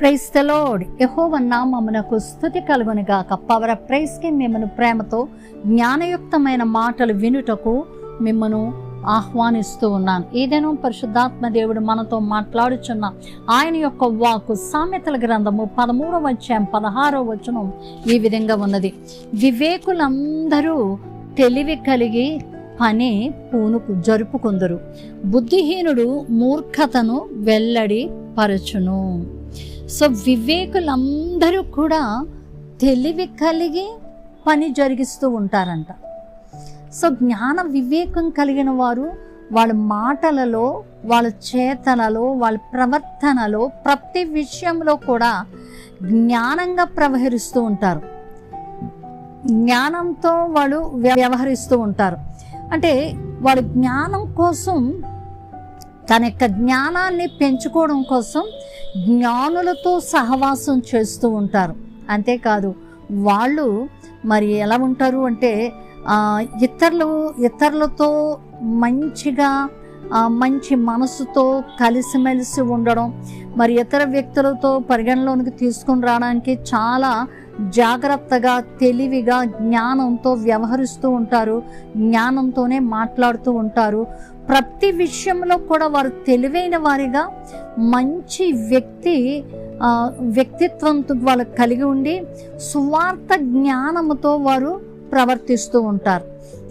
Price the load యహోవ స్థుతి కలుగుని గాక. పవర్ ప్రైస్కి మిమ్మను ప్రేమతో జ్ఞానయుక్తమైన మాటలు వినుటకు మిమ్మను ఆహ్వానిస్తూ ఉన్నాను. ఏదైనా పరిశుద్ధాత్మ దేవుడు మనతో మాట్లాడుచున్న ఆయన యొక్క వాకు సామెతల గ్రంథము పదమూడవ అధ్యాయం పదహారవ వచనం ఈ విధంగా ఉన్నది. వివేకులందరూ తెలివి కలిగి పని పూనుకు జరుపుకుందరు. బుద్ధిహీనుడు మూర్ఖతను వెల్లడి పరచును. సో వివేకులందరూ కూడా తెలివి కలిగి పని జరిగిస్తూ ఉంటారంట. సో జ్ఞాన వివేకం కలిగిన వారు వాళ్ళ మాటలలో వాళ్ళ చేతలలో వాళ్ళ ప్రవర్తనలో ప్రతి విషయంలో కూడా జ్ఞానంగా ప్రవహరిస్తూ ఉంటారు. జ్ఞానంతో వాళ్ళు వ్యవహరిస్తూ ఉంటారు. అంటే వాళ్ళ జ్ఞానం కోసం తన యొక్క జ్ఞానాన్ని పెంచుకోవడం కోసం జ్ఞానులతో సహవాసం చేస్తూ ఉంటారు. అంతేకాదు వాళ్ళు మరి ఎలా ఉంటారు అంటే ఇతరులు ఇతరులతో మంచిగా మంచి మనసుతో కలిసిమెలిసి ఉండడం మరి ఇతర వ్యక్తులతో పరిగణలోనికి తీసుకుని రావడానికి చాలా జాగ్రత్తగా తెలివిగా జ్ఞానంతో వ్యవహరిస్తూ ఉంటారు జ్ఞానంతోనే మాట్లాడుతూ ఉంటారు. ప్రతి విషయంలో కూడా వారు తెలివైన వారిగా మంచి వ్యక్తి వ్యక్తిత్వంతో వాళ్ళు కలిగి ఉండి సువార్త జ్ఞానముతో వారు ప్రవర్తిస్తూ ఉంటారు.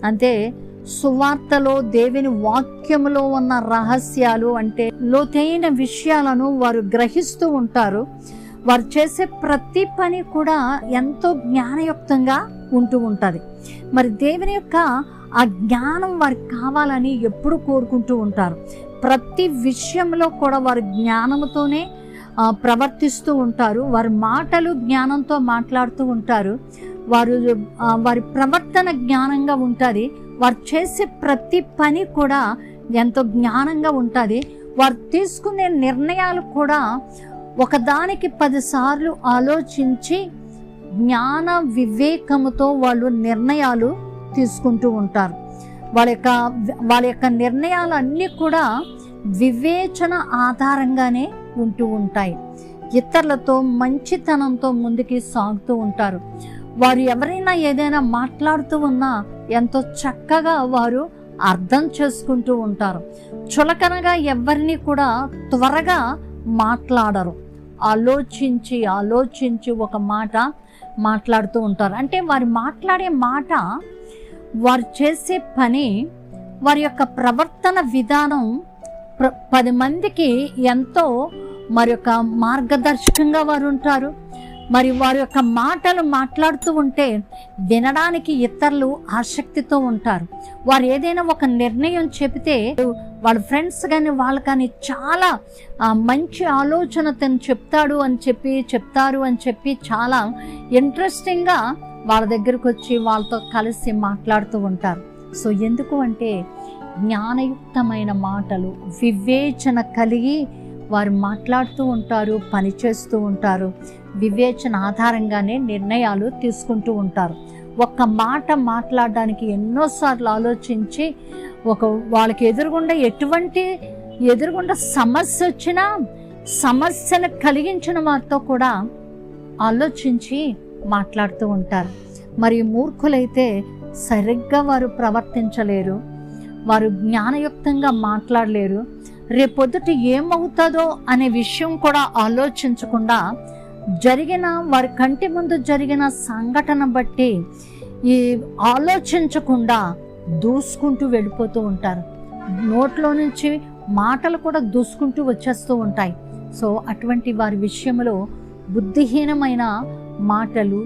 అంటే సువార్తలో దేవుని వాక్యములో ఉన్న రహస్యాలు అంటే లోతైన విషయాలను వారు గ్రహిస్తూ ఉంటారు. వారు చేసే ప్రతి పని కూడా ఎంతో జ్ఞానయుక్తంగా ఉంటూ ఉంటుంది. మరి దేవుని యొక్క ఆ జ్ఞానం వారికి కావాలని ఎప్పుడు కోరుకుంటూ ఉంటారు. ప్రతి విషయంలో కూడా వారు జ్ఞానంతోనే ప్రవర్తిస్తూ ఉంటారు. వారి మాటలు జ్ఞానంతో మాట్లాడుతూ ఉంటారు. వారు వారి ప్రవర్తన జ్ఞానంగా ఉంటుంది. వారు చేసే ప్రతి పని కూడా ఎంతో జ్ఞానంగా ఉంటుంది. వారు తీసుకునే నిర్ణయాలు కూడా ఒకదానికి పదిసార్లు ఆలోచించి జ్ఞాన వివేకముతో వాళ్ళు నిర్ణయాలు తీసుకుంటూ ఉంటారు. వాళ్ళ యొక్క వాళ్ళ యొక్క నిర్ణయాలు అన్నీ కూడా వివేచన ఆధారంగానే ఉంటూ ఉంటాయి. ఇతరులతో మంచితనంతో ముందుకి సాగుతూ ఉంటారు. వారు ఎవరైనా ఏదైనా మాట్లాడుతూ ఉన్నా ఎంతో చక్కగా వారు అర్థం చేసుకుంటూ ఉంటారు. చులకనగా ఎవరిని కూడా త్వరగా మాట్లాడరు. ఆలోచించి ఆలోచించి ఒక మాట మాట్లాడుతూ ఉంటారు. అంటే వారు మాట్లాడే మాట వారు చేసే పని వారి యొక్క ప్రవర్తన విధానం పది మందికి ఎంతో మరి యొక్క మార్గదర్శకంగా వారు ఉంటారు. మరి వారి యొక్క మాటలు మాట్లాడుతూ ఉంటే వినడానికి ఇతరులు ఆసక్తితో ఉంటారు. వారు ఏదైనా ఒక నిర్ణయం చెబితే వాళ్ళ ఫ్రెండ్స్ కానీ వాళ్ళు కానీ చాలా మంచి ఆలోచన తను చెప్తాడు అని చెప్పి చెప్తారు అని చెప్పి చాలా ఇంట్రెస్టింగ్గా వాళ్ళ దగ్గరకు వచ్చి వాళ్ళతో కలిసి మాట్లాడుతూ ఉంటారు. సో ఎందుకు అంటే జ్ఞానయుక్తమైన మాటలు వివేచన కలిగి వారు మాట్లాడుతూ ఉంటారు పనిచేస్తూ ఉంటారు. వివేచన ఆధారంగానే నిర్ణయాలు తీసుకుంటూ ఉంటారు. ఒక్క మాట మాట్లాడడానికి ఎన్నోసార్లు ఆలోచించి ఒక వాళ్ళకి ఎదురుగుండా ఎటువంటి ఎదురుగుండా సమస్య వచ్చినా సమస్యను కలిగించిన వారితో కూడా ఆలోచించి మాట్లాడుతూ ఉంటారు. మరి మూర్ఖులైతే సరిగ్గా వారు ప్రవర్తించలేరు వారు జ్ఞానయుక్తంగా మాట్లాడలేరు. రేపొద్దుట ఏమవుతుందో అనే విషయం కూడా ఆలోచించకుండా జరిగిన వారి కంటి ముందు జరిగిన సంఘటన బట్టి ఈ ఆలోచించకుండా దూసుకుంటూ వెళ్ళిపోతూ ఉంటారు. నోట్లో నుంచి మాటలు కూడా దూసుకుంటూ వచ్చేస్తూ ఉంటాయి. సో అటువంటి వారి విషయంలో బుద్ధిహీనమైన మాటలు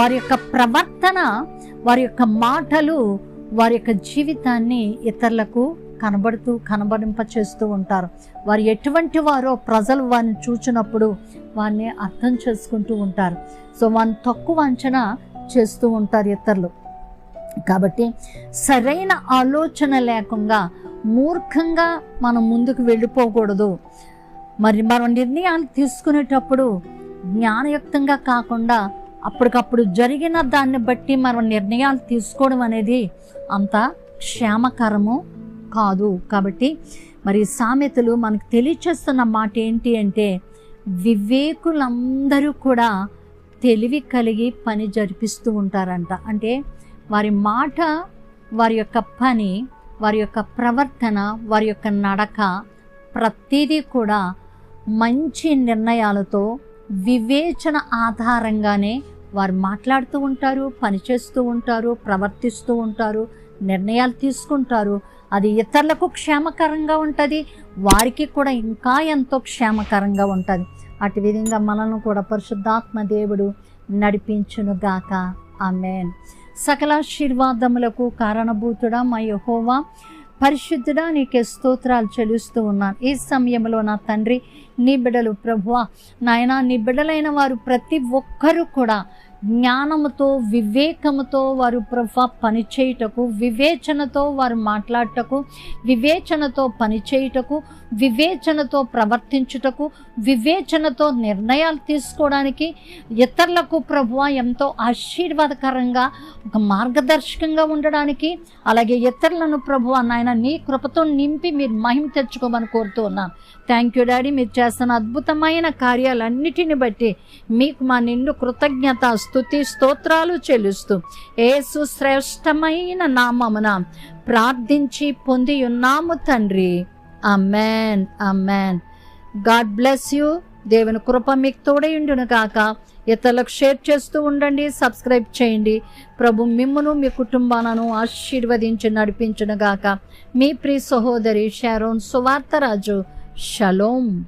వారి యొక్క ప్రవర్తన వారి యొక్క మాటలు వారి యొక్క జీవితాన్ని ఇతరులకు కనబడుతూ కనబడింప చేస్తూ ఉంటారు. వారు ఎటువంటి వారో ప్రజలు వారిని చూచినప్పుడు వారిని అర్థం చేసుకుంటూ ఉంటారు. సో వారిని తక్కువ అంచనా చేస్తూ ఉంటారు ఇతరులు. కాబట్టి సరైన ఆలోచన లేకుండా మూర్ఖంగా మనం ముందుకు వెళ్ళిపోకూడదు. మరి మనం నిర్ణయాలు తీసుకునేటప్పుడు జ్ఞానయుక్తంగా కాకుండా అప్పటికప్పుడు జరిగిన దాన్ని బట్టి మనం నిర్ణయాలు తీసుకోవడం అనేది అంత క్షేమకరము కాదు. కాబట్టి మరి సామెతలు మనకు తెలియచేస్తున్న మాట ఏంటి అంటే వివేకులందరూ కూడా తెలివి కలిగి పని జరిపిస్తూ ఉంటారంట. అంటే వారి మాట వారి యొక్క పని వారి యొక్క ప్రవర్తన వారి యొక్క నడక ప్రతిదీ కూడా మంచి నిర్ణయాలతో వివేచన ఆధారంగానే వారు మాట్లాడుతూ ఉంటారు పనిచేస్తూ ఉంటారు ప్రవర్తిస్తూ ఉంటారు నిర్ణయాలు తీసుకుంటారు. అది ఇతరులకు క్షేమకరంగా ఉంటుంది వారికి కూడా ఇంకా ఎంతో క్షేమకరంగా ఉంటుంది. అటు విధంగా మనల్ని కూడా పరిశుద్ధాత్మ దేవుడు నడిపించునుగాక ఆమెన్. సకల ఆశీర్వాదములకు కారణభూతుడా మా యహోవా. పరిశుద్ధుడా నీకే స్తోత్రాలు చెల్లిస్తూ ఉన్నాను. ఈ సమయంలో నా తండ్రి నీ బిడ్డలు ప్రభువా నాయన నీ బిడ్డలైన వారు ప్రతి ఒక్కరూ కూడా జ్ఞానముతో వివేకముతో వారు ప్రభా పనిచేయుటకు వివేచనతో వారు మాట్లాడటకు వివేచనతో పనిచేయుటకు వివేచనతో ప్రవర్తించుటకు వివేచనతో నిర్ణయాలు తీసుకోవడానికి ఇతరులకు ప్రభువ ఎంతో ఆశీర్వాదకరంగా ఒక మార్గదర్శకంగా ఉండడానికి అలాగే ఇతరులను ప్రభువ నాయన నీ కృపతో నింపి మీరు మహిమ తెచ్చుకోమని కోరుతూ ఉన్నాను థ్యాంక్ యూ డాడీ మీరు చేస్తున్న అద్భుతమైన కార్యాలన్నిటిని బట్టి మీకు మా నిండు కృతజ్ఞత స్థుతి స్తోత్రాలు చెల్లిస్తూ ఏసు శ్రేష్టమైన నామమున ప్రార్థించి పొంది ఉన్నాము తండ్రి. Amen amen God bless you. దేవుని కృప మీకు తోడయుండును కాక ఇతరులకు షేర్ చేస్తూ ఉండండి సబ్స్క్రైబ్ చేయండి. ప్రభు మిమ్మును మీ కుటుంబాలను ఆశీర్వదించి నడిపించును గాక. మీ ప్రియ సహోదరి షారోన్ సువార్తరాజు. షలోం.